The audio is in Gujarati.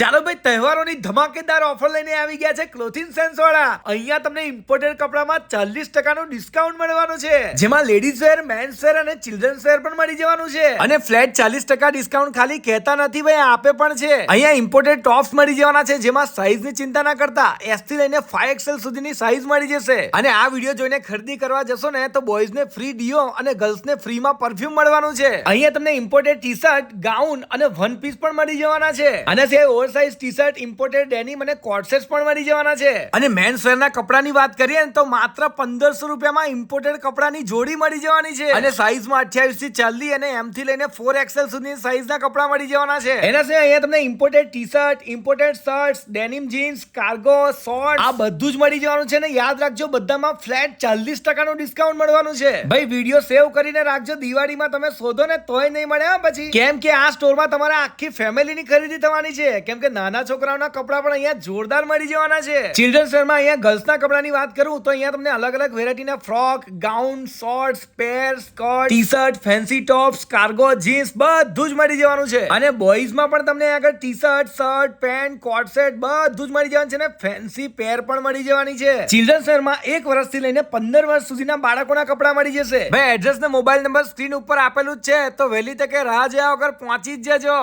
ચાલો ભાઈ, તહેવારોની ધમાકેદાર ઓફર લઈને આવી ગયા છે ક્લોથિંગ સેન્સ વાળા. અહીંયા તમને ઇમ્પોર્ટેડ કપડામાં ચાલીસ ટકાનું ડિસ્કાઉન્ટ મળવાનું છે. જેમાં લેડીઝ વેર મેન્સ વેર અને ચિલ્ડ્રન્સ વેર પણ મળી જવાનું છે. અને ફ્લેટ ચાલીસ ટકા ડિસ્કાઉન્ટ ખાલી કહેતા નથી ભાઈ, આપે પણ છે. અહીંયા ઇમ્પોર્ટેડ ટોપ્સ મળી જવાના છે, જેમાં સાઈઝની ચિંતા ના કરતા એસથી લઈને ફાઈવ એક્સેલ સુધીની સાઈઝ મળી જશે. અને આ વીડિયો જોઈને ખરીદી કરવા જશો ને, તો બોયઝ ને ફ્રી ડીઓ અને ગર્લ્સ ને ફ્રીમાં પરફ્યુમ મળવાનું છે. અહીંયા તમને ઇમ્પોર્ટેડ ટી શર્ટ ગાઉન અને વન પીસ પણ મળી જવાના છે. અને તે oversize T shirt imported denim અને કોટસેટ્સ પણ મળી જવાના છે. અને મેન્સ વેર ના કપડાની વાત કરીએ ને તો માત્ર પંદરસો રૂપિયામાં ઇમ્પોર્ટેડ કપડાની જોડી મળી જવાની છે. અને સાઈઝમાં અઠ્યાવીસથી ચાલી અને એમ થી લઈને ફોર એક્સેલ સુધી સાઈઝ ના કપડા મળી જવાના છે. એના સિવાય અહીંયા તમને imported T shirt imported shirts denim jeans cargo short આ બધું જ મળી જવાનું છે ને યાદ રાખજો બધામાં ફ્લેટ ચાલીસ ટકાનું ડિસ્કાઉન્ટ મળવાનું છે. ભાઈ વીડિયો સેવ કરીને રાખજો. દિવાળીમાં તમે શોધો ને તોય નહીં મળે પછી. કેમ કે આ સ્ટોરમાં તમારે આખી ફેમિલીની ખરીદી થવાની છે. કે નાના છોકરાઓના કપડાં પણ અહીંયા જોરદાર મળી જવાના છે. ચિલ્ડ્રન્સ વેરમાં અહીંયા ગર્લ્સના કપડાની વાત કરું તો અહીંયા તમને અલગ અલગ વેરાયટીના frock gown shorts pair skirt T shirt fancy tops cargo jeans બધું જ મળી જવાનું છે. અને બોયઝમાં પણ તમને આગળ T shirt shirt pant coat set બધું જ મળી જવાનું છે ને ફેન્સી પેર પણ મળી જવાની છે. ચિલ્ડ્રન્સ વેરમાં એક વર્ષથી લઈને પંદર વર્ષ સુધીના બાળકોના કપડા મળી જશે. ભાઈ એડ્રેસ ને મોબાઈલ નંબર સ્ક્રીન ઉપર આપેલું જ છે. તો વહેલી તકે રાહ જોયા વગર પહોંચી જ જજો.